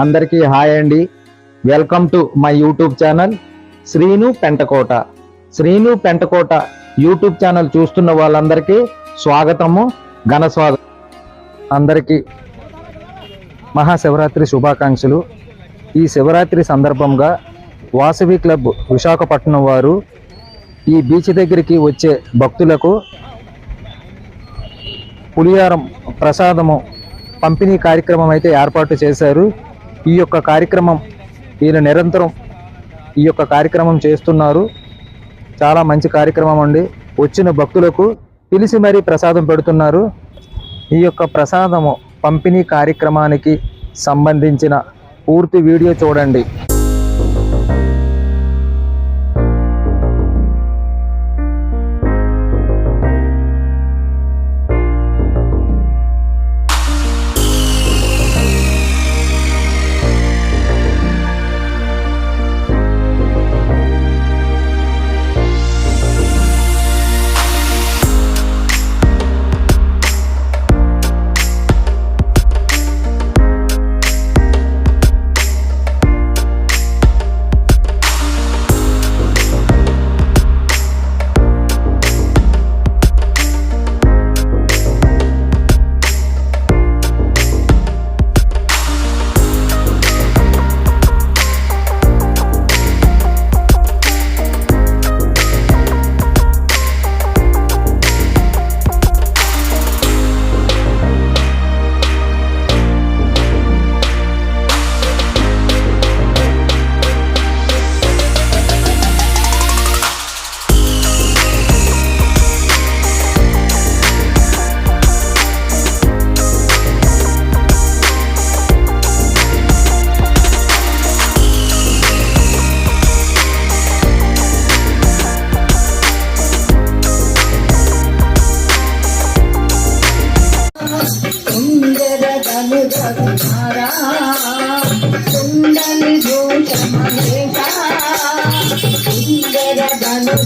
అందరికీ హాయ్ అండి. Welcome to my YouTube channel Srinu Pentakota. Srinu Pentakota YouTube channel చూస్తున్న వాళ్ళందరికీ స్వాగతము ఘన స్వాగతం అందరికీ మహాశివరాత్రి శుభాకాంక్షలు. ఈ శివరాత్రి సందర్భంగా వాసవి క్లబ్ విశాఖపట్నం వారు ఈ బీచ్ దగ్గరికి వచ్చే భక్తులకు పులియారం ప్రసాదము పంపిణీ కార్యక్రమం అయితే ఏర్పాటు చేశారు. ఈ యొక్క కార్యక్రమం ఈయన నిరంతరం ఈ యొక్క కార్యక్రమం చేస్తున్నారు. చాలా మంచి కార్యక్రమం అండి. వచ్చిన భక్తులకు పిలిచి మరీ ప్రసాదం పెడుతున్నారు. ఈ యొక్క ప్రసాదము పంపిణీ కార్యక్రమానికి సంబంధించిన పూర్తి వీడియో చూడండి. సుందరతను జగుమారా సుందరి దోషమేష సుందరతను